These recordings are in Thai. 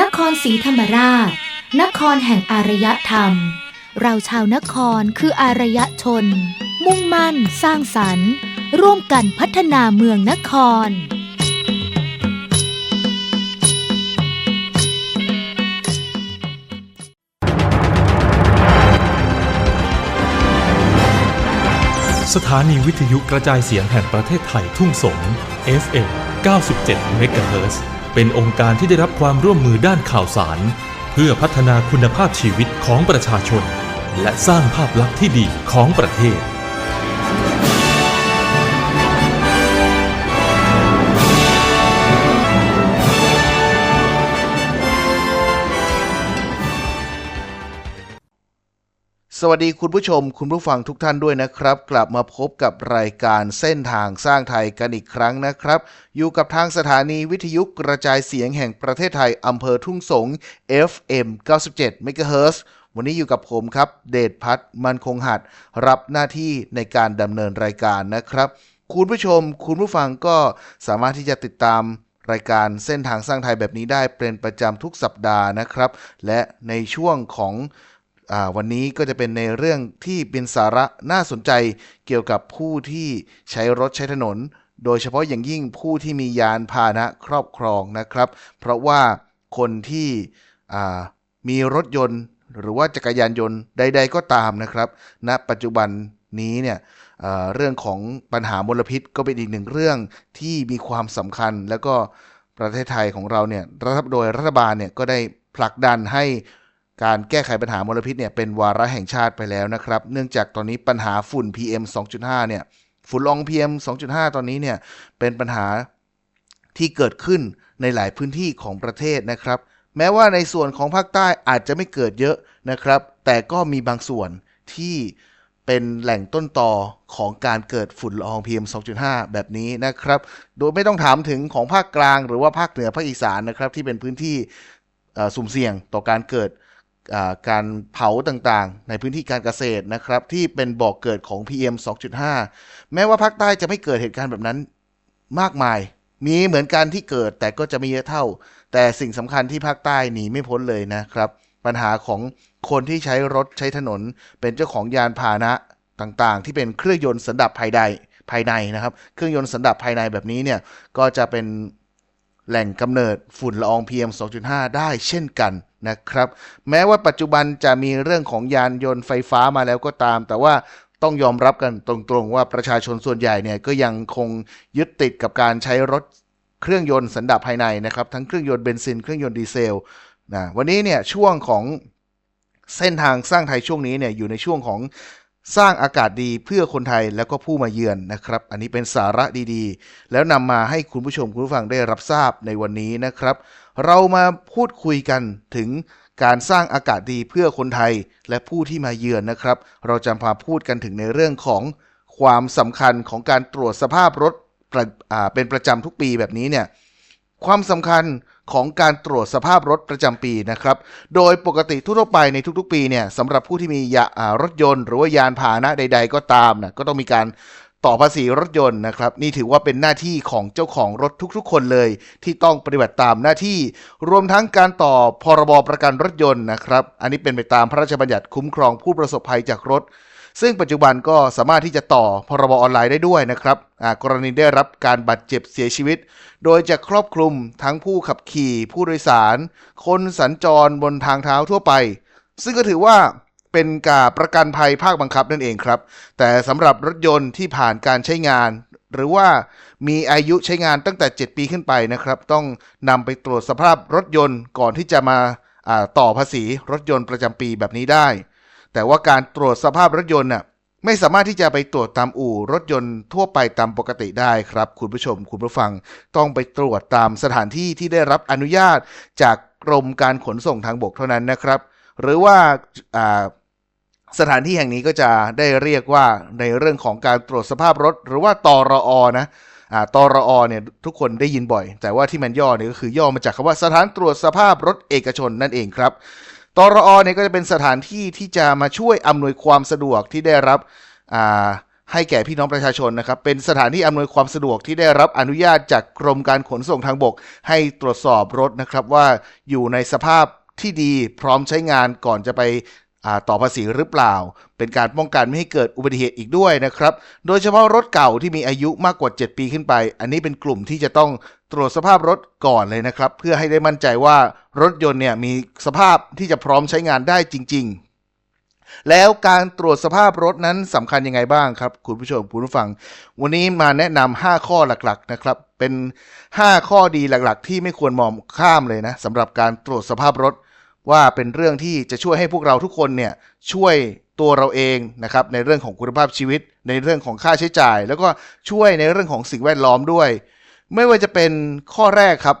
นครศรีธรรมราช นครแห่งอารยธรรม เราชาวนครคืออารยชน มุ่งมั่น สร้างสรรค์ ร่วมกันพัฒนาเมืองนครสถานีวิทยุกระจายเสียงแห่งประเทศไทยทุ่งสง FM 97 MHz เป็นองค์การที่ได้รับความร่วมมือด้านข่าวสาร เพื่อพัฒนาคุณภาพชีวิตของประชาชน และสร้างภาพลักษณ์ที่ดีของประเทศ สวัสดีคุณผู้ชมคุณผู้ฟังทุกท่านด้วยนะครับ กลับมาพบกับรายการเส้นทางสร้างไทยกันอีกครั้งนะครับ อยู่กับทางสถานีวิทยุกระจายเสียงแห่งประเทศไทยอำเภอทุ่งสง FM 97 MHz วันนี้อยู่กับผมครับ เดชพัฒน์มันคงหัด รับหน้าที่ในการดำเนินรายการนะครับ คุณผู้ชม คุณผู้ฟังก็สามารถที่จะติดตามรายการเส้นทางสร้างไทยแบบนี้ได้เป็นประจำทุกสัปดาห์นะครับ และในช่วงของ วันนี้ก็จะเป็นในเรื่องที่เป็นสาระน่าสนใจเกี่ยวกับผู้ที่ใช้รถใช้ถนน โดยเฉพาะอย่างยิ่งผู้ที่มียานพาหนะครอบครองนะครับ เพราะว่าคนที่มีรถยนต์หรือว่าจักรยานยนต์ใด ๆ ก็ตามนะครับณปัจจุบันนี้เนี่ยเเรื่องของปัญหามลพิษก็เป็นอีกหนึ่งเรื่องที่มีความสำคัญ แล้วก็ประเทศไทยของเราเนี่ยรัฐโดยรัฐบาลเนี่ยก็ได้ผลักดันให้ การแก้ไขปัญหามลพิษเนี่ยเป็นวาระแห่งชาติไปแล้วนะครับ เนื่องจากตอนนี้ปัญหาฝุ่น PM 2.5 เนี่ย ฝุ่นละออง PM 2.5 ตอนนี้เนี่ยเป็นปัญหาที่เกิดขึ้นในหลายพื้นที่ของประเทศนะครับ แม้ว่าในส่วนของภาคใต้อาจจะไม่เกิดเยอะนะครับ แต่ก็มีบางส่วนที่เป็นแหล่งต้นต่อของการเกิดฝุ่นละออง PM 2.5 แบบนี้นะครับ โดยไม่ต้องถามถึงของภาคกลางหรือว่าภาคเหนือภาคอีสานนะครับที่เป็นพื้นที่สุ่มเสี่ยงต่อการเกิด การเผาต่างๆ ในพื้นที่การเกษตรนะครับ ที่เป็นบ่อกเกิดของ PM 2.5 แม้ว่าภาคใต้จะไม่เกิดเหตุการณ์แบบนั้นมากมาย มีเหมือนกันที่เกิดแต่ก็จะไม่เยอะเท่า แต่สิ่งสำคัญที่ภาคใต้หนีไม่พ้นเลยนะครับ ปัญหาของคนที่ใช้รถใช้ถนน เป็นเจ้าของยานพาหนะต่างๆ ที่เป็นเครื่องยนต์สันดับภายในภายในนะครับ เครื่องยนต์สันดับภายในแบบนี้เนี่ยก็จะเป็น แหล่งกำเนิดฝุ่นละออง PM 2.5 ได้เช่นกันนะครับ แม้ว่าปัจจุบันจะมีเรื่องของยานยนต์ไฟฟ้ามาแล้วก็ตาม แต่ว่าต้องยอมรับกันตรงๆ ว่าประชาชนส่วนใหญ่เนี่ยก็ยังคงยึดติดกับการใช้รถเครื่องยนต์สันดาปภายในนะครับ ทั้งเครื่องยนต์เบนซิน เครื่องยนต์ดีเซลนะวันนี้เนี่ยช่วงของเส้นทางสร้างไทยช่วงนี้เนี่ยอยู่ในช่วงของ สร้างอากาศดีเพื่อคนไทยแล้วก็ผู้มาเยือนนะครับ อันนี้เป็นสาระดีๆ แล้วนำมาให้คุณผู้ชมคุณผู้ฟังได้รับทราบในวันนี้นะครับ เรามาพูดคุยกันถึงการสร้างอากาศดีเพื่อคนไทยและผู้ที่มาเยือนนะครับ เราจะมาพูดกันถึงในเรื่องของความสำคัญของการตรวจสภาพรถเป็นประจำทุกปีแบบนี้เนี่ยความสำคัญ ของการตรวจสภาพรถประจำปีนะครับ โดยปกติทั่วไปในทุกๆ ปีเนี่ยสำหรับผู้ที่มียารถยนต์ หรือว่ายานพาหนะใด ๆ ก็ตามนะก็ต้องมีการต่อภาษีรถยนต์นะครับ นี่ถือว่าเป็นหน้าที่ของเจ้าของรถทุกๆ คนเลย ที่ต้องปฏิบัติตามหน้าที่ รวมทั้งการต่อพรบประกันรถยนต์นะครับ อันนี้เป็นไปตามพระราชบัญญัติคุ้มครองผู้ประสบภัยจากรถ ซึ่งปัจจุบันก็สามารถที่จะต่อพรบออนไลน์ได้ด้วยนะครับกรณีได้รับการบาดเจ็บเสียชีวิต โดยจะครอบคลุมทั้งผู้ขับขี่ผู้โดยสาร คนสัญจรบนทางเท้าทั่วไป ซึ่งก็ถือว่าเป็นการประกันภัยภาคบังคับนั่นเองครับ แต่สำหรับรถยนต์ที่ผ่านการใช้งาน หรือว่ามีอายุใช้งานตั้งแต่ 7 ปีขึ้นไปนะครับ ต้องนำไปตรวจสภาพรถยนต์ก่อนที่จะมาอ่าต่อภาษีรถยนต์ประจำปีแบบนี้ได้ แต่ว่าการตรวจสภาพรถยนต์น่ะไม่สามารถที่จะไปตรวจตามอู่รถยนต์ทั่วไปตามปกติได้ครับ คุณผู้ชมคุณผู้ฟังต้องไปตรวจตามสถานที่ที่ได้รับอนุญาตจากกรมการขนส่งทางบกเท่านั้นนะครับ หรือว่าสถานที่แห่งนี้ก็จะได้เรียกว่าในเรื่องของการตรวจสภาพรถ หรือว่าตรออนะอ่าตรอเนี่ยทุกคนได้ยินบ่อย แต่ว่าที่มันย่อเนี่ยก็คือย่อมาจากคำว่าสถานตรวจสภาพรถเอกชนนั่นเองครับ ตรอเนี่ยก็จะเป็นสถานที่ที่จะมาช่วยอำนวยความสะดวกที่ได้รับให้แก่พี่น้องประชาชนนะครับ เป็นสถานที่อำนวยความสะดวกที่ได้รับอนุญาตจากกรมการขนส่งทางบก ให้ตรวจสอบรถนะครับว่าอยู่ในสภาพที่ดีพร้อมใช้งานก่อนจะไปต่อภาษีหรือเปล่า เป็นการป้องกันไม่ให้เกิดอุบัติเหตุอีกด้วยนะครับ โดยเฉพาะรถเก่าที่มีอายุมากกว่า 7 ปีขึ้นไป อันนี้เป็นกลุ่มที่จะต้อง ตรวจสภาพรถก่อนเลยนะครับ เพื่อให้ได้มั่นใจว่ารถยนต์เนี่ยมีสภาพที่จะพร้อมใช้งานได้จริง ๆ แล้วการตรวจสภาพรถนั้นสำคัญยังไงบ้างครับ คุณผู้ชมคุณผู้ฟัง วันนี้มาแนะนำ5ข้อหลักๆนะครับ เป็น 5 ข้อดีหลักๆ ที่ไม่ควรมองข้ามเลยนะสำหรับการตรวจสภาพรถว่าเป็นเรื่องที่จะช่วยให้พวกเราทุกคนเนี่ยช่วยตัวเราเองนะครับในเรื่องของคุณภาพชีวิต ในเรื่องของค่าใช้จ่าย แล้วก็ช่วยในเรื่องของสิ่งแวดล้อมด้วย ไม่ว่าจะเป็นข้อแรกครับ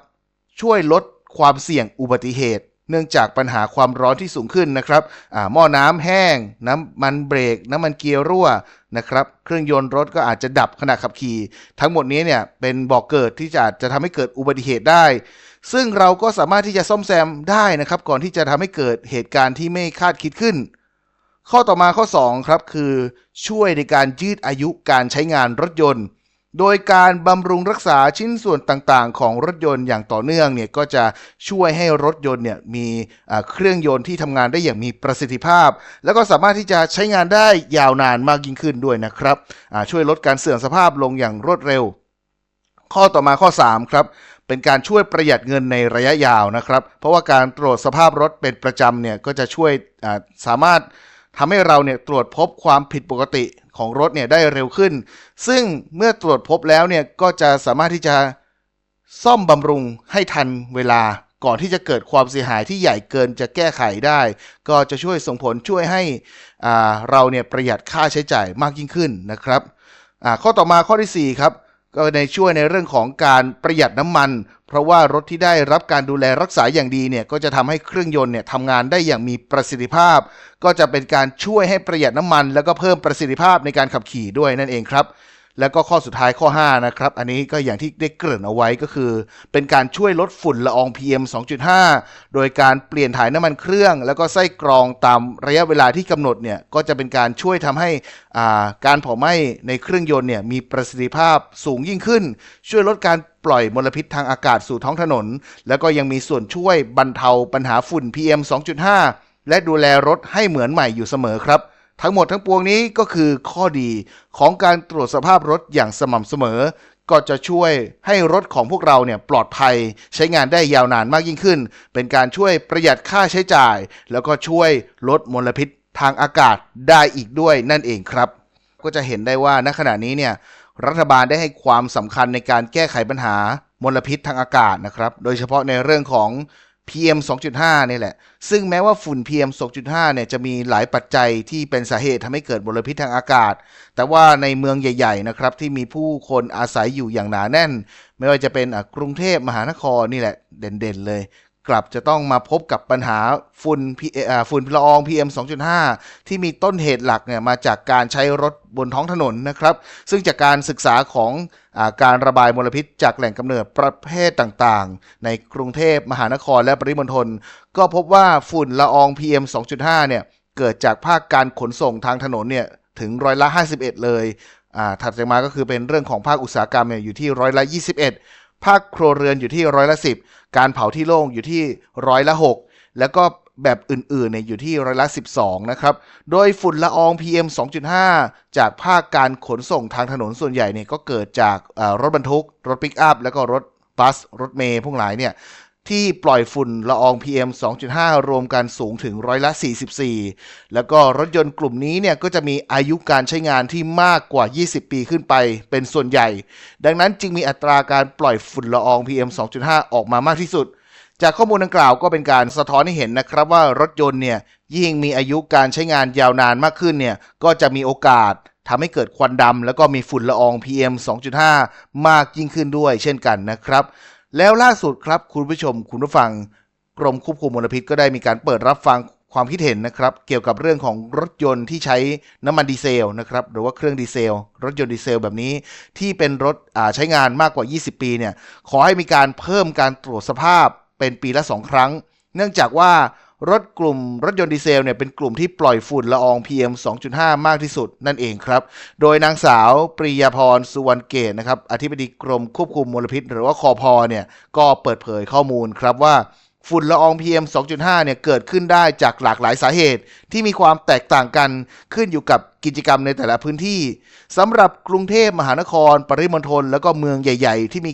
ช่วยลดความเสี่ยงอุบัติเหตุ เนื่องจากปัญหาความร้อนที่สูงขึ้นนะครับอ่าหม้อน้ำแห้ง น้ำมันเบรก น้ำมันเกียร์รั่วนะครับ เครื่องยนต์รถก็อาจจะดับขณะขับขี่ ทั้งหมดนี้เนี่ยเป็นบอกเกิดที่จะจะทำให้เกิดอุบัติเหตุได้ ซึ่งเราก็สามารถที่จะซ่อมแซมได้นะครับ ก่อนที่จะทำให้เกิดเหตุการณ์ที่ไม่คาดคิดขึ้น ข้อต่อมาข้อ2ครับคือช่วยในการยืดอายุการใช้งานรถยนต์ โดยการบำรุงรักษาชิ้นส่วนต่างๆ ของรถยนต์อย่างต่อเนื่องเนี่ยก็จะช่วยให้รถยนต์เนี่ยมีเครื่องยนต์ที่ทำงานได้อย่างมีประสิทธิภาพ แล้วก็สามารถที่จะใช้งานได้ยาวนานมากยิ่งขึ้นด้วยนะครับช่วยลดการเสื่อมสภาพลงอย่างรวดเร็ว ข้อต่อมาข้อ 3 ครับเป็นการช่วยประหยัดเงินในระยะยาวนะครับ เพราะว่าการตรวจสภาพรถเป็นประจำเนี่ยก็จะช่วยสามารถทำให้เราเนี่ยตรวจพบความผิดปกติ ของรถเนี่ยได้เร็วขึ้น ซึ่งเมื่อตรวจพบแล้วเนี่ยก็จะสามารถที่จะซ่อมบำรุงให้ทันเวลาก่อนที่จะเกิดความเสียหายที่ใหญ่เกินจะแก้ไขได้ ก็จะช่วยส่งผลช่วยให้เราเนี่ยประหยัดค่าใช้จ่ายมากยิ่งขึ้นนะครับข้อต่อมาข้อที่สี่ครับ ก็ในช่วยในเรื่องของการประหยัดน้ำมัน เพราะว่ารถที่ได้รับการดูแลรักษาอย่างดีเนี่ยก็จะทำให้เครื่องยนต์เนี่ยทำงานได้อย่างมีประสิทธิภาพ ก็จะเป็นการช่วยให้ประหยัดน้ำมัน แล้วก็เพิ่มประสิทธิภาพในการขับขี่ด้วยนั่นเองครับ แล้วก็ข้อสุดท้ายข้อ 5 นะครับ อันนี้ก็อย่างที่ได้เกริ่นเอาไว้ก็คือ เป็นการช่วยลดฝุ่นละออง PM 2.5 โดยการเปลี่ยนถ่ายน้ำมันเครื่อง แล้วก็ไส้กรองตามระยะเวลาที่กำหนดเนี่ยก็จะเป็นการช่วยทำให้การเผาไหม้ในเครื่องยนต์เนี่ยมีประสิทธิภาพสูงยิ่งขึ้น ช่วยลดการปล่อยมลพิษทางอากาศสู่ท้องถนน แล้วก็ยังมีส่วนช่วยบรรเทาปัญหาฝุ่น PM 2.5 และดูแลรถให้เหมือนใหม่อยู่เสมอครับ ทั้งหมดทั้งปวงนี้ก็คือข้อดีของการตรวจสภาพรถอย่างสม่ำเสมอ ก็จะช่วยให้รถของพวกเราเนี่ยปลอดภัย ใช้งานได้ยาวนานมากยิ่งขึ้น เป็นการช่วยประหยัดค่าใช้จ่าย แล้วก็ช่วยลดมลพิษทางอากาศได้อีกด้วยนั่นเองครับ ก็จะเห็นได้ว่าณขณะนี้เนี่ยรัฐบาลได้ให้ความสำคัญในการแก้ไขปัญหามลพิษทางอากาศนะครับ โดยเฉพาะในเรื่องของ PM 2.5นี่แหละ ซึ่งแม้ว่าฝุ่น PM 2.5เนี่ยจะมีหลายปัจจัยที่เป็นสาเหตุทำให้เกิดมลพิษทางอากาศ แต่ว่าในเมืองใหญ่ๆนะครับที่มีผู้คนอาศัยอยู่อย่างหนาแน่น ไม่ว่าจะเป็นอะกรุงเทพมหานครนี่แหละเด่นๆเลย กลับจะต้องมาพบกับปัญหาฝุ่นฝุ่นละออง PM 2.5 ที่มีต้นเหตุหลักเนี่ยมาจากการใช้รถบนท้องถนนนะครับ ซึ่งจากการศึกษาของอการระบายมลพิษจากแหล่งกำเนิดประเภทต่างๆ ในกรุงเทพมหานครและปริมณฑลก็พบว่าฝุ่นละออง PM 2.5 เนี่ยเกิดจากภาคการขนส่งทางถนนเนี่ยถึงร้อยละ 51 เลยถัดจากมาก็คือเป็นเรื่องของภาคอุตสาหกรรมเนี่ยอยู่ที่ร้อยละ 21 ภาคครัวเรือนอยู่ที่ร้อยละสิบการเผาที่โล่งอยู่ที่ร้อยละหกแล้วก็แบบอื่นๆเนี่ยอยู่ที่ร้อยละ 12 นะครับ โดยฝุ่นละออง PM 2.5 จากภาคการขนส่งทางถนนส่วนใหญ่เนี่ยก็เกิดจากรถบรรทุก รถปิกอัพ แล้วก็รถบัส รถเมย์พวกหลายเนี่ย ที่ปล่อยฝุ่นละออง PM 2.5 รวมกันสูงถึงร้อยละ 44 แล้วก็รถยนต์กลุ่มนี้เนี่ยก็จะมีอายุการใช้งานที่มากกว่า 20 ปีขึ้นไปเป็นส่วนใหญ่ ดังนั้นจึงมีอัตราการปล่อยฝุ่นละออง PM 2.5 ออกมามากที่สุด จากข้อมูลดังกล่าวก็เป็นการสะท้อนให้เห็นนะครับว่ารถยนต์เนี่ยยิ่งมีอายุการใช้งานยาวนานมากขึ้นเนี่ยก็จะมีโอกาสทำให้เกิดควันดำแล้วก็มีฝุ่นละออง PM 2.5 มากยิ่งขึ้นด้วยเช่นกันนะครับ แล้วล่าสุดครับคุณผู้ชมคุณผู้ฟัง กรมควบคุมมลพิษก็ได้มีการเปิดรับฟังความคิดเห็นนะครับเกี่ยวกับเรื่องของรถยนต์ที่ใช้น้ำมันดีเซลนะครับหรือว่าเครื่องดีเซล รถยนต์ดีเซลแบบนี้ที่เป็นรถใช้งานมากกว่า 20 ปีเนี่ยขอให้มีการเพิ่มการตรวจสภาพเป็นปีละ 2 ครั้ง เนื่องจากว่า รถกลุ่มรถยนต์ดีเซลเนี่ยเป็นกลุ่มที่ปล่อยฝุ่นละออง PM 2.5 มากที่สุดนั่นเองครับ โดยนางสาวปริยาพรสุวรรณเกตนะครับอธิบดีกรมควบคุมมลพิษ หรือว่าคอพอเนี่ยก็เปิดเผยข้อมูลครับว่าฝุ่นละออง PM 2.5 เนี่ยเกิดขึ้นได้จากหลากหลายสาเหตุ ที่มีความแตกต่างกันขึ้นอยู่กับกิจกรรมในแต่ละพื้นที่สำหรับกรุงเทพมหานคร ปริมณฑลแล้วก็เมืองใหญ่ ๆ ที่มี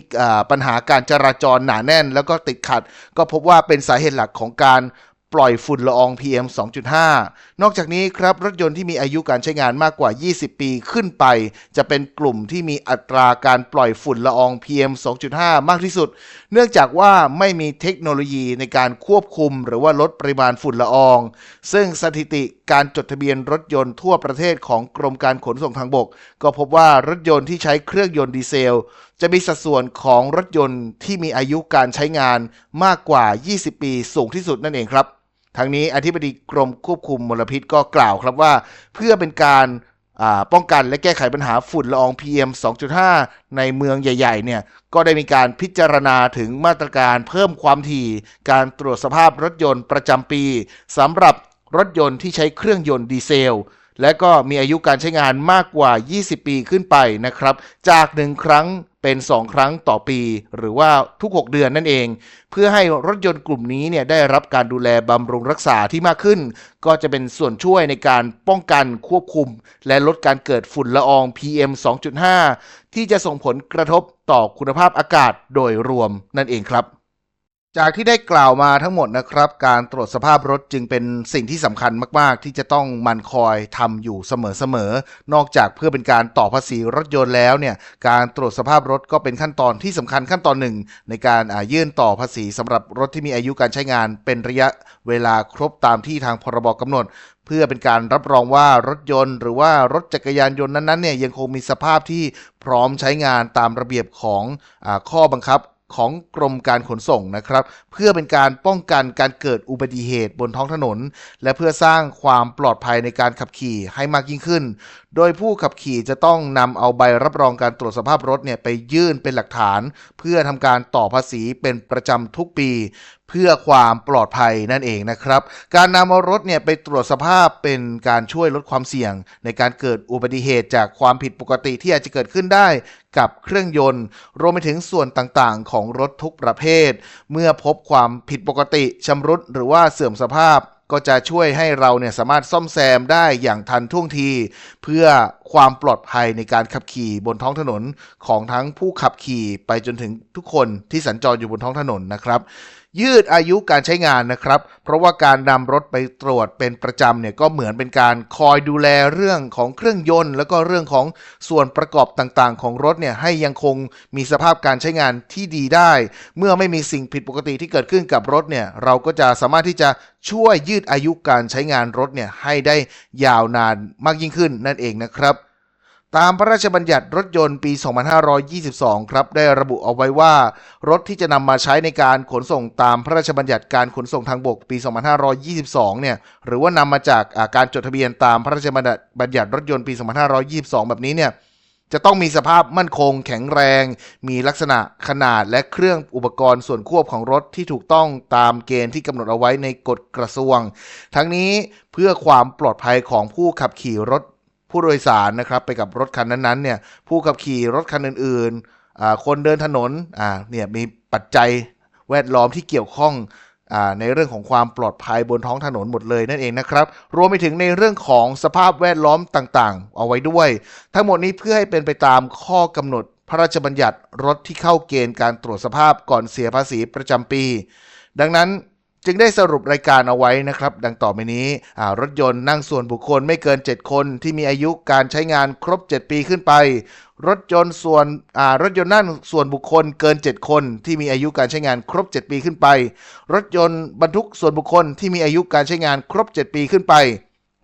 ปัญหาการจราจรหนาแน่น แล้วก็ติดขัด ก็พบว่าเป็นสาเหตุหลักของการ ปล่อยฝุ่นละออง PM 2.5 นอกจากนี้ครับรถยนต์ที่มีอายุการใช้งานมากกว่า 20 ปีขึ้นไป จะเป็นกลุ่มที่มีอัตราการปล่อยฝุ่นละออง PM 2.5 มากที่สุด เนื่องจากว่าไม่มีเทคโนโลยีในการควบคุม หรือว่าลดปริมาณฝุ่นละออง ซึ่งสถิติการจดทะเบียนรถยนต์ทั่วประเทศของกรมการขนส่งทางบก ก็พบว่ารถยนต์ที่ใช้เครื่องยนต์ดีเซล จะมีสัดส่วนของรถยนต์ที่มีอายุการใช้งานมากกว่า 20 ปีสูงที่สุดนั่นเองครับ ทั้งนี้อธิบดีกรมควบคุมมลพิษก็กล่าวครับว่า เพื่อเป็นการป้องกันและแก้ไขปัญหาฝุ่นละออง PM 2.5 ในเมืองใหญ่ๆ เนี่ย ก็ได้มีการพิจารณาถึงมาตรการเพิ่มความถี่ การตรวจสภาพรถยนต์ประจำปีสำหรับรถยนต์ที่ใช้เครื่องยนต์ดีเซล และก็มีอายุการใช้งานมากกว่า 20 ปีขึ้นไปนะครับ จาก 1 ครั้ง เป็น 2 ครั้งต่อปี หรือว่าทุก 6 เดือนนั่นเอง เพื่อให้รถยนต์กลุ่มนี้เนี่ยได้รับการดูแลบำรุงรักษาที่มากขึ้น ก็จะเป็นส่วนช่วยในการป้องกันควบคุม และลดการเกิดฝุ่นละออง PM 2.5 ที่จะส่งผลกระทบต่อคุณภาพอากาศโดยรวมนั่นเองครับ จากที่ได้กล่าวมาทั้งหมดนะครับ การตรวจสภาพรถจึงเป็นสิ่งที่สำคัญมาก ๆ ที่จะต้องมันคอยทำอยู่เสมอ ๆ นอกจากเพื่อเป็นการต่อภาษีรถยนต์แล้วเนี่ยการตรวจสภาพรถก็เป็นขั้นตอนที่สำคัญขั้นตอนหนึ่ง ในการอ่ายื่นต่อภาษีสำหรับรถที่มีอายุการใช้งาน เป็นระยะเวลาครบตามที่ทางพรบกำหนดเพื่อเป็นการรับรองว่ารถยนต์ หรือว่ารถจักรยานยนต์นั้นๆเนี่ยยังคงมีสภาพที่พร้อมใช้งานตามระเบียบของอข้อบังคับ ของกรมการขนส่งนะครับ เพื่อเป็นการป้องกันการเกิดอุบัติเหตุบนท้องถนน และเพื่อสร้างความปลอดภัยในการขับขี่ให้มากยิ่งขึ้นโดยผู้ขับขี่จะต้องนำเอาใบรับรองการตรวจสภาพรถเนี่ยไปยื่นเป็นหลักฐาน เพื่อทำการต่อภาษีเป็นประจำทุกปี เพื่อความปลอดภัยนั่นเองนะครับ การนำเอารถเนี่ยไปตรวจสภาพเป็นการช่วยลดความเสี่ยง ในการเกิดอุบัติเหตุจากความผิดปกติที่อาจจะเกิดขึ้นได้กับเครื่องยนต์ รวมไปถึงส่วนต่างๆ ของรถทุกประเภท เมื่อพบความผิดปกติชำรุดหรือว่าเสื่อมสภาพ ก็จะช่วยให้เราเนี่ยสามารถซ่อมแซมได้อย่างทันท่วงที เพื่อความปลอดภัยในการขับขี่บนท้องถนนของทั้งผู้ขับขี่ไปจนถึงทุกคนที่สัญจรอยู่บนท้องถนนนะครับ ยืดอายุการใช้งานนะครับ เพราะว่าการนำรถไปตรวจเป็นประจำเนี่ยก็เหมือนเป็นการคอยดูแลเรื่องของเครื่องยนต์ แล้วก็เรื่องของส่วนประกอบต่างๆ ของรถเนี่ยให้ยังคงมีสภาพการใช้งานที่ดีได้ เมื่อไม่มีสิ่งผิดปกติที่เกิดขึ้นกับรถเนี่ยเราก็จะสามารถที่จะช่วยยืดอายุการใช้งานรถเนี่ยให้ได้ยาวนานมากยิ่งขึ้นนั่นเองนะครับ ตามพระราชบัญญัติรถยนต์ปี 2522 ครับ ได้ระบุเอาไว้ว่า รถที่จะนำมาใช้ในการขนส่งตามพระราชบัญญัติการขนส่งทางบกปี 2522 เนี่ย หรือว่านำมาจากาการจดทะเบียนตามพระราชบัญญัติรถยนต์ปี 2522 แบบนี้เนี่ย จะต้องมีสภาพมั่นคงแข็งแรง มีลักษณะขนาดและเครื่องอุปกรณ์ส่วนควบของรถที่ถูกต้องตามเกณฑ์ที่กำหนดเอาไว้ในกฎกระทรวง ทั้งนี้เพื่อความปลอดภัยของผู้ขับขี่รถ ผู้โดยสารนะครับไปกับรถคันนั้นๆเนี่ยผู้ขับขี่รถคันอื่นๆคนเดินถนนเนี่ยมีปัจจัยแวดล้อมที่เกี่ยวข้องอในเรื่องของความปลอดภัยบนท้องถนนหมดเลยนั่นเองนะครับ รวมไปถึงในเรื่องของสภาพแวดล้อมต่างๆ เอาไว้ด้วย ทั้งหมดนี้เพื่อให้เป็นไปตามข้อกำหนดพระราชบัญญัติรถที่เข้าเกณฑ์การตรวจสภาพก่อนเสียภาษีประจำปี ดังนั้น จึงได้สรุปรายการเอาไว้นะครับ ดังต่อไปนี้รถยนต์นั่งส่วนบุคคลไม่เกิน 7 คนที่มีอายุการใช้งานครบ 7 ปีขึ้นไป รถยนต์ส่วนรถยนต์นั่งส่วนบุคคลเกิน 7 คนที่มีอายุการใช้งานครบ 7 ปีขึ้นไป รถยนต์บรรทุกส่วนบุคคลที่มีอายุการใช้งานครบ 7 ปีขึ้นไป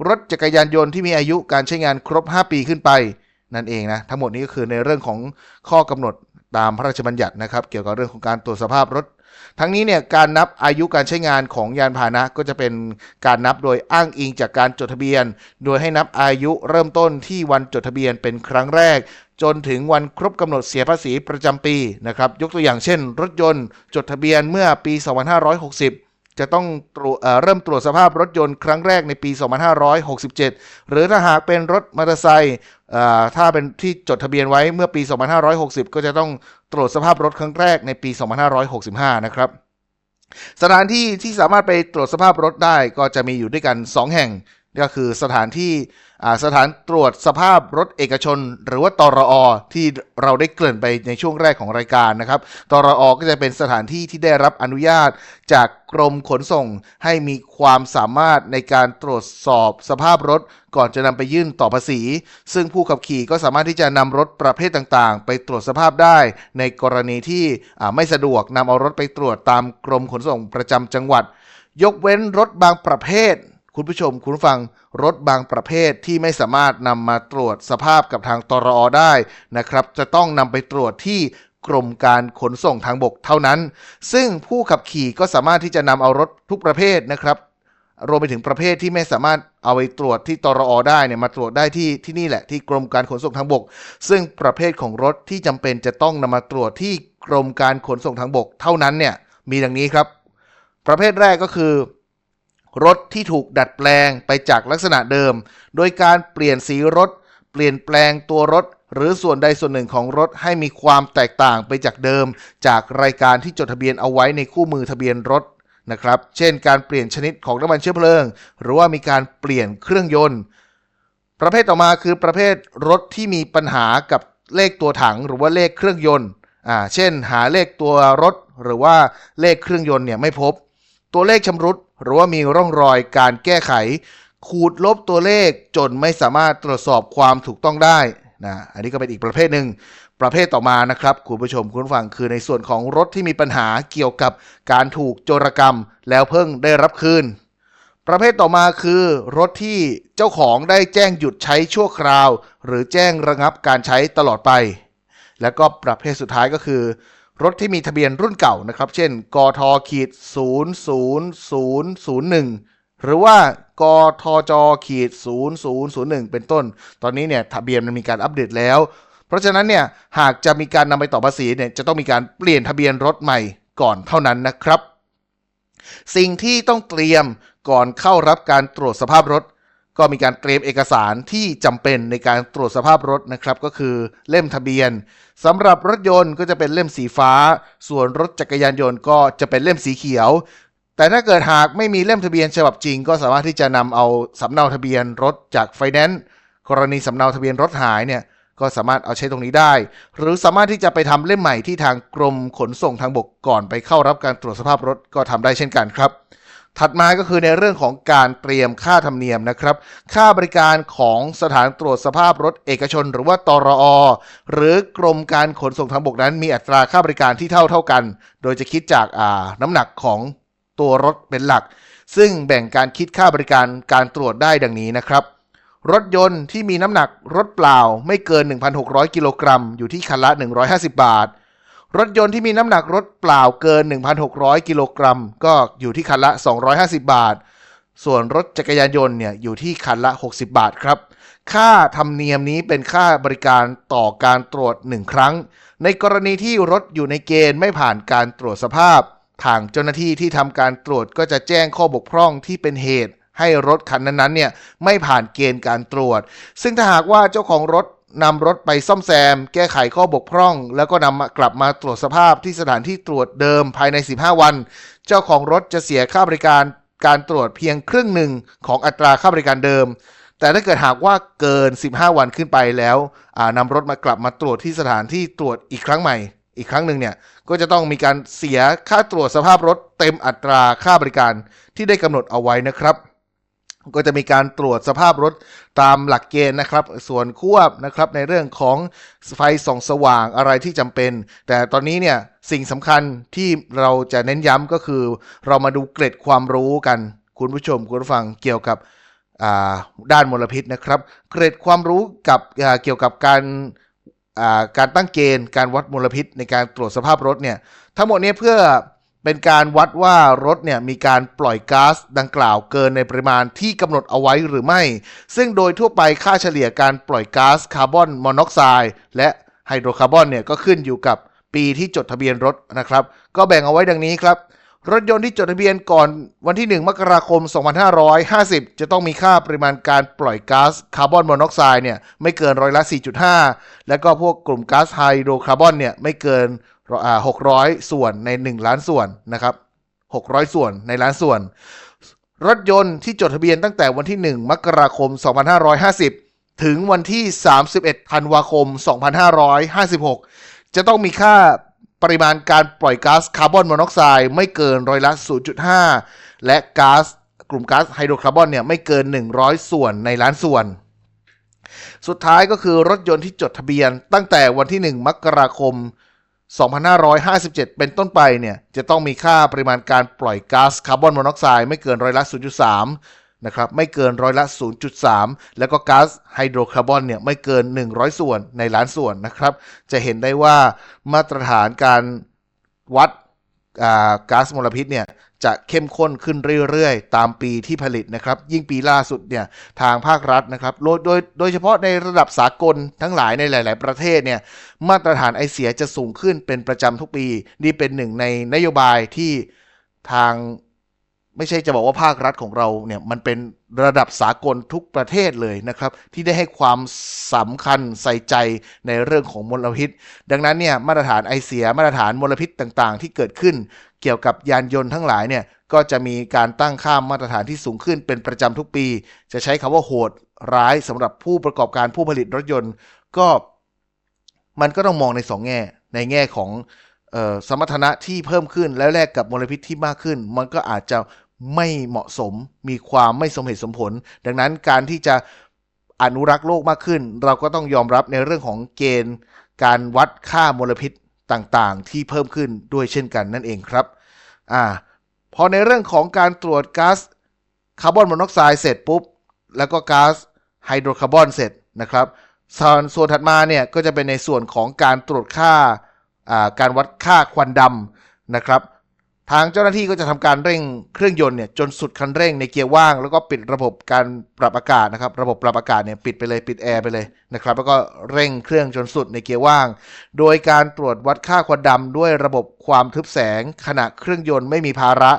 รถจักรยานยนต์ที่มีอายุการใช้งานครบ 5 ปีขึ้นไป นั่นเองนะทั้งหมดนี้ก็คือในเรื่องของข้อกำหนดตามพระราชบัญญัตินะครับ เกี่ยวกับเรื่องของการตรวจสภาพรถ ทั้งนี้เนี่ยการนับอายุการใช้งานของยานพาหนะก็จะเป็นการนับโดยอ้างอิงจากการจดทะเบียน โดยให้นับอายุเริ่มต้นที่วันจดทะเบียนเป็นครั้งแรก จนถึงวันครบกำหนดเสียภาษีประจำปีนะครับยกตัวอย่างเช่น รถยนต์จดทะเบียนเมื่อปี 2560จะต้องตรวเริ่มตรวจสภาพรถยนต์ครั้งแรกในปี 2567 หรือถ้าหากเป็นรถมอเตอร์ไซค์ถ้าเป็นที่จดทะเบียนไว้เมื่อปี 2560 ก็จะต้อง ตรวจสภาพรถครั้งแรกในปี 2565 นะครับ สถานที่ที่สามารถไปตรวจสภาพรถได้ก็จะมีอยู่ด้วยกัน 2 แห่ง ก็คือสถานที่สถานตรวจสภาพรถเอกชน หรือว่าตรอที่เราได้เกริ่นไปในช่วงแรกของรายการนะครับตรอก็จะเป็นสถานที่ที่ได้รับอนุญาต จากกรมขนส่งให้มีความสามารถในการตรวจสอบสภาพรถ ก่อนจะนำไปยื่นต่อภาษี ซึ่งผู้ขับขี่ก็สามารถที่จะนำรถประเภทต่างๆ ไปตรวจสภาพได้ ในกรณีที่ไม่สะดวกนำเอารถไปตรวจตามกรมขนส่งประจำจังหวัด ยกเว้นรถบางประเภท คุณผู้ชมคุณผู้ฟังรถบางประเภทที่ไม่สามารถนำมาตรวจสภาพกับทางตรอได้นะครับ จะต้องนำไปตรวจที่กรมการขนส่งทางบกเท่านั้น ซึ่งผู้ขับขี่ก็สามารถที่จะนำเอารถทุกประเภทนะครับรวมไปถึงประเภทที่ไม่สามารถเอาไปตรวจที่ตรอได้เนี่ยมาตรวจได้ที่ที่นี่แหละที่กรมการขนส่งทางบก ซึ่งประเภทของรถที่จำเป็นจะต้องนำมาตรวจที่กรมการขนส่งทางบก เท่านั้นเนี่ยมีดังนี้ครับ ประเภทแรกก็คือ รถที่ถูกดัดแปลงไปจากลักษณะเดิม โดยการเปลี่ยนสีรถ เปลี่ยนแปลงตัวรถ หรือส่วนใดส่วนหนึ่งของรถให้มีความแตกต่างไปจากเดิม จากรายการที่จดทะเบียนเอาไว้ในคู่มือทะเบียนรถนะครับ เช่น การเปลี่ยนชนิดของน้ำมันเชื้อเพลิง หรือว่ามีการเปลี่ยนเครื่องยนต์ ประเภทต่อมาคือประเภทรถที่มีปัญหากับเลขตัวถังหรือว่าเลขเครื่องยนต์อ่าเช่น หาเลขตัวรถหรือว่าเลขเครื่องยนต์เนี่ยไม่พบ ตัวเลขชำรุด หรือว่ามีร่องรอยการแก้ไข ขูดลบตัวเลขจนไม่สามารถตรวจสอบความถูกต้องได้นะอันนี้ก็เป็นอีกประเภทหนึ่งประเภทต่อมานะครับคุณผู้ชมคุณฟังคือในส่วนของรถที่มีปัญหาเกี่ยวกับการถูกโจรกรรม แล้วเพิ่งได้รับคืน ประเภทต่อมาคือ รถที่เจ้าของได้แจ้งหยุดใช้ชั่วคราว หรือแจ้งระงับการใช้ตลอดไป แล้วก็ประเภทสุดท้ายก็คือ รถที่มีทะเบียนรุ่นเก่านะครับ เช่น กทขีด00001 หรือว่ากทจขีด0001 เป็นต้น ตอนนี้เนี่ยทะเบียนมันมีการอัปเดตแล้ว เพราะฉะนั้นเนี่ยหากจะมีการนำไปต่อภาษีเนี่ยจะต้องมีการเปลี่ยนทะเบียนรถใหม่ก่อนเท่านั้นนะครับ สิ่งที่ต้องเตรียมก่อนเข้ารับการตรวจสภาพรถ ก็มีการเตรียมเอกสารที่จำเป็นในการตรวจสภาพรถนะครับ ก็คือเล่มทะเบียนสำหรับรถยนต์ก็จะเป็นเล่มสีฟ้า ส่วนรถจักรยานยนต์ก็จะเป็นเล่มสีเขียว แต่ถ้าเกิดหากไม่มีเล่มทะเบียนฉบับจริง ก็สามารถที่จะนำเอาสำเนาทะเบียนรถจากไฟแนนซ์กรณีสำเนาทะเบียนรถหายเนี่ยก็สามารถเอาใช้ตรงนี้ได้ หรือสามารถที่จะไปทำเล่มใหม่ที่ทางกรมขนส่งทางบกก่อนไปเข้ารับการตรวจสภาพรถก็ทำได้เช่นกันครับ ถัดมาก็คือในเรื่องของการเตรียมค่าธรรมเนียมนะครับ ค่าบริการของสถานตรวจสภาพรถเอกชน หรือว่าตรอ หรือกรมการขนส่งทางบกนั้น มีอัตราค่าบริการที่เท่าเท่ากัน โดยจะคิดจากาน้ำหนักของตัวรถเป็นหลัก ซึ่งแบ่งการคิดค่าบริการการตรวจได้ดังนี้นะครับ รถยนต์ที่มีน้ำหนักรถเปล่าไม่เกิน 1,600 กิโลกรัมอยู่ที่คันละ 150 บาท รถยนต์ที่มีน้ำหนักรถเปล่าเกิน 1,600 กิโลกรัม ก็อยู่ที่คันละ 250 บาท ส่วนรถจักรยานยนต์เนี่ยอยู่ที่คันละ 60 บาทครับ ค่าธรรมเนียมนี้เป็นค่าบริการต่อการตรวจ 1 ครั้ง ในกรณีที่รถอยู่ในเกณฑ์ไม่ผ่านการตรวจสภาพ ทางเจ้าหน้าที่ที่ทำการตรวจก็จะแจ้งข้อบกพร่องที่เป็นเหตุให้รถคันนั้นๆเนี่ยไม่ผ่านเกณฑ์การตรวจ ซึ่งถ้าหากว่าเจ้าของรถ นำรถไปซ่อมแซม แก้ไขข้อบกพร่อง แล้วก็นำกลับมาตรวจสภาพที่สถานที่ตรวจเดิมภายใน 15 วัน เจ้าของรถจะเสียค่าบริการการตรวจเพียงครึ่งหนึ่งของอัตราค่าบริการเดิม แต่ถ้าเกิดหากว่าเกิน 15 วันขึ้นไปแล้วนำรถมากลับมาตรวจที่สถานที่ตรวจอีกครั้งใหม่ อีกครั้งหนึ่งเนี่ยก็จะต้องมีการเสียค่าตรวจสภาพรถเต็มอัตราค่าบริการที่ได้กำหนดเอาไว้นะครับ ก็จะมีการตรวจสภาพรถตามหลักเกณฑ์นะครับ ส่วนควบนะครับในเรื่องของไฟส่องสว่างอะไรที่จำเป็น แต่ตอนนี้เนี่ยสิ่งสำคัญที่เราจะเน้นย้ำก็คือ เรามาดูเกร็ดความรู้กัน คุณผู้ชมคุณผู้ฟังเกี่ยวกับด้านมลพิษนะครับ เกร็ดความรู้กับเกี่ยวกับการการตั้งเกณฑ์ การวัดมลพิษในการตรวจสภาพรถเนี่ยทั้งหมดนี้เพื่อ เป็นการวัดว่ารถเนี่ยมีการปล่อยก๊าซดังกล่าวเกินในปริมาณที่กำหนดเอาไว้หรือไม่ ซึ่งโดยทั่วไปค่าเฉลี่ยการปล่อยก๊าซคาร์บอนมอนอกไซด์และไฮโดรคาร์บอนเนี่ยก็ขึ้นอยู่กับปีที่จดทะเบียนรถนะครับ ก็แบ่งเอาไว้ดังนี้ครับ รถยนต์ที่จดทะเบียนก่อนวันที่ 1 มกราคม 2550 จะต้องมีค่าปริมาณการปล่อยก๊าซคาร์บอนมอนอกไซด์เนี่ยไม่เกินร้อยละ 4.5 แล้วก็พวกกลุ่มก๊าซไฮโดรคาร์บอนเนี่ยไม่เกิน อ่า600ส่วนใน1ล้านส่วนนะครับ600ส่วนในล้านส่วน รถยนต์ที่จดทะเบียนตั้งแต่วันที่1มกราคม 2550 ถึงวันที่ 31ธันวาคม 2556 จะต้องมีค่าปริมาณการปล่อยก๊าซคาร์บอนมอนอกไซด์ไม่เกินร้อยละ 0.5 และก๊าซกลุ่มก๊าซไฮโดรคาร์บอนเนี่ยไม่เกิน 100 ส่วนในล้านส่วน สุดท้ายก็คือรถยนต์ที่จดทะเบียนตั้งแต่วันที่ 1 มกราคม 2557 เป็นต้นไปเนี่ยจะต้องมีค่าปริมาณการปล่อยก๊าซคาร์บอนมอนอกไซด์ไม่เกินร้อยละ 0.3 นะครับไม่เกินร้อยละ 0.3 แล้วก็ก๊าซไฮโดรคาร์บอนเนี่ยไม่เกิน 100 ส่วนในล้านส่วนนะครับ จะเห็นได้ว่ามาตรฐานการวัดก๊าซมลพิษเนี่ย จะเข้มข้นขึ้นเรื่อยๆ ตามปีที่ผลิตนะครับ ยิ่งปีล่าสุดเนี่ยทางภาครัฐนะครับโดยโดยโดยเฉพาะในระดับสากลทั้งหลายในหลาย ๆ ประเทศเนี่ยมาตรฐานไอเสียจะสูงขึ้นเป็นประจำทุกปี นี่เป็นหนึ่งในนโยบายที่ทางไม่ใช่จะบอกว่าภาครัฐของเราเนี่ยมันเป็นระดับสากลทุกประเทศเลยนะครับ ที่ได้ให้ความสำคัญใส่ใจในเรื่องของมลพิษ ดังนั้นเนี่ยมาตรฐานไอเสียมาตรฐานมลพิษต่างๆ ที่เกิดขึ้น เกี่ยวกับยานยนต์ทั้งหลายเนี่ยก็จะมีการตั้งค่ามาตรฐานที่สูงขึ้นเป็นประจำทุกปี จะใช้คำว่าโหดร้ายสำหรับผู้ประกอบการผู้ผลิตรถยนต์ ก็มันก็ต้องมองในสองแง่ ในแง่ของออสมรรถนะที่เพิ่มขึ้นแล้วแลกกับมลพิษที่มากขึ้น มันก็อาจจะไม่เหมาะสมมีความไม่สมเหตุสมผล ดังนั้นการที่จะอนุรักษ์โลกมากขึ้น เราก็ต้องยอมรับในเรื่องของเกณฑ์ การวัดค่ามลพิษต่างๆ ที่เพิ่มขึ้นด้วยเช่นกันนั่นเองครับ อ่าพอในเรื่องของการตรวจก๊าซคาร์บอนมอนอกไซด์เสร็จปุ๊บ แล้วก็ก๊าซไฮโดรคาร์บอนเสร็จนะครับส่วนส่วนถัดมาเนี่ยก็จะเป็นในส่วนของการตรวจค่าอ่าการวัดค่าควันดำนะครับ ทางเจ้าหน้าที่ก็จะทำการเร่งเครื่องยนต์เนี่ยจนสุดคันเร่งในเกียร์ว่าง แล้วก็ปิดระบบการปรับอากาศนะครับ ระบบปรับอากาศเนี่ยปิดไปเลยปิดแอร์ไปเลยนะครับ แล้วก็เร่งเครื่องจนสุดในเกียร์ว่าง โดยการตรวจวัดค่าควันดำด้วยระบบความทึบแสง ขณะเครื่องยนต์ไม่มีภาระ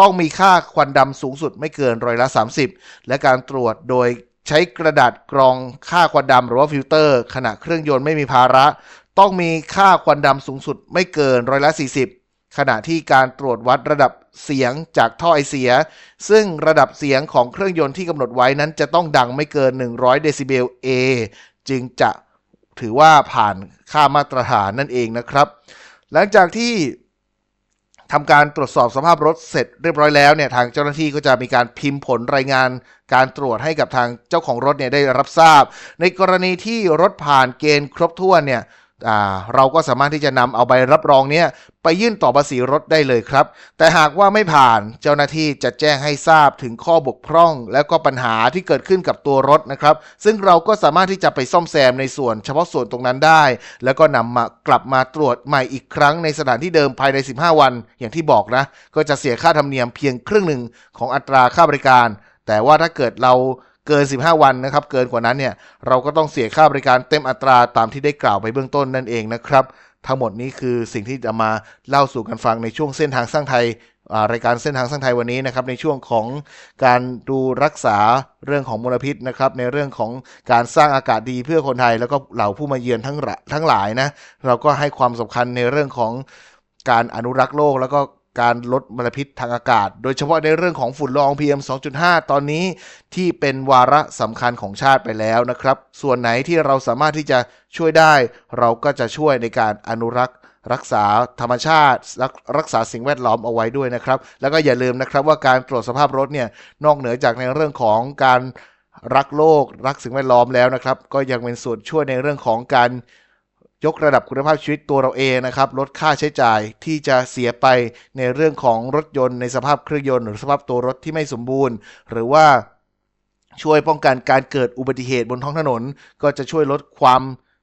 ต้องมีค่าควันดำสูงสุดไม่เกินร้อยละ 30 และการตรวจโดยใช้กระดาษกรองค่าควันดำหรือว่าฟิลเตอร์ ขณะเครื่องยนต์ไม่มีภาระ ต้องมีค่าควันดำสูงสุดไม่เกินร้อยละ 40 ขณะที่การตรวจวัดระดับเสียงจากท่อไอเสีย ซึ่งระดับเสียงของเครื่องยนต์ที่กำหนดไว้นั้นจะต้องดังไม่เกิน 100 เดซิเบล A จึงจะถือว่าผ่านค่ามาตรฐานนั่นเองนะครับ หลังจากที่ทำการตรวจสอบสภาพรถเสร็จเรียบร้อยแล้วเนี่ยทางเจ้าหน้าที่ก็จะมีการพิมพ์ผลรายงานการตรวจให้กับทางเจ้าของรถเนี่ยได้รับทราบ ในกรณีที่รถผ่านเกณฑ์ครบถ้วนเนี่ย เราก็สามารถที่จะนำเอาใบรับรองเนี่ยไปยื่นต่อภาษีรถได้เลยครับ แต่หากว่าไม่ผ่านเจ้าหน้าที่จะแจ้งให้ทราบถึงข้อบกพร่อง และก็ปัญหาที่เกิดขึ้นกับตัวรถนะครับ ซึ่งเราก็สามารถที่จะไปซ่อมแซมในส่วนเฉพาะส่วนตรงนั้นได้ แล้วก็นำมากลับมาตรวจใหม่อีกครั้งในสถานที่เดิมภายใน 15 วัน อย่างที่บอกนะ ก็จะเสียค่าธรรมเนียมเพียงครึ่งหนึ่งของอัตราค่าบริการ แต่ว่าถ้าเกิดเรา เกิน 15 วันนะครับ เกินกว่านั้นเนี่ยเราก็ต้องเสียค่าบริการเต็มอัตราตามที่ได้กล่าวไปเบื้องต้นนั่นเองนะครับ ทั้งหมดนี้คือสิ่งที่จะมาเล่าสู่กันฟังในช่วงเส้นทางสร้างไทยรายการเส้นทางสร้างไทยวันนี้นะครับในช่วงของการดูรักษาเรื่องของมลพิษนะครับในเรื่องของการสร้างอากาศดีเพื่อคนไทย แล้วก็เหล่าผู้มาเยือนทั้งทั้งหลายนะเราก็ให้ความสำคัญในเรื่องของการอนุรักษ์โลกแล้วก็ การลดมลพิษทางอากาศ โดยเฉพาะในเรื่องของฝุ่นละออง PM 2.5 ตอนนี้ที่เป็นวาระสำคัญของชาติไปแล้วนะครับ ส่วนไหนที่เราสามารถที่จะช่วยได้ เราก็จะช่วยในการอนุรักษ์รักษาธรรมชาติรักรักษาสิ่งแวดล้อมเอาไว้ด้วยนะครับ แล้วก็อย่าลืมนะครับว่าการตรวจสภาพรถเนี่ยนอกเหนือจากในเรื่องของการรักโลก รักสิ่งแวดล้อมแล้วนะครับ ก็ยังเป็นส่วนช่วยในเรื่องของการ ยกระดับคุณภาพชีวิตตัวเราเองนะครับลดค่าใช้จ่ายที่จะเสียไปในเรื่องของรถยนต์ในสภาพเครื่องยนต์หรือสภาพตัวรถที่ไม่สมบูรณ์ หรือว่าช่วยป้องกันการเกิดอุบัติเหตุบนท้องถนน ก็จะช่วยลดความ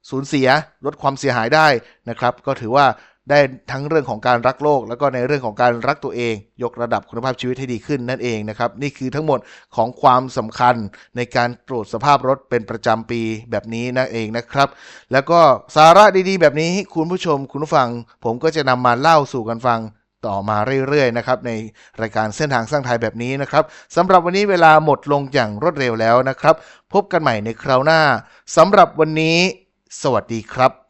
สูญเสียลดความเสียหายได้นะครับ ก็ถือว่า ได้ทั้งเรื่องของการรักโลก แล้วก็ในเรื่องของการรักตัวเอง ยกระดับคุณภาพชีวิตให้ดีขึ้นนั่นเองนะครับ นี่คือทั้งหมดของความสำคัญในการตรวจสภาพรถเป็นประจำปีแบบนี้นั่นเองนะครับ แล้วก็สาระดีๆ แบบนี้คุณผู้ชมคุณผู้ฟัง ผมก็จะนำมาเล่าสู่กันฟังต่อมาเรื่อยๆนะครับในรายการเส้นทางสร้างไทยแบบนี้นะครับสำหรับวันนี้เวลาหมดลงอย่างรวดเร็วแล้วนะครับ พบกันใหม่ในคราวหน้าสำหรับวันนี้ สวัสดีครับ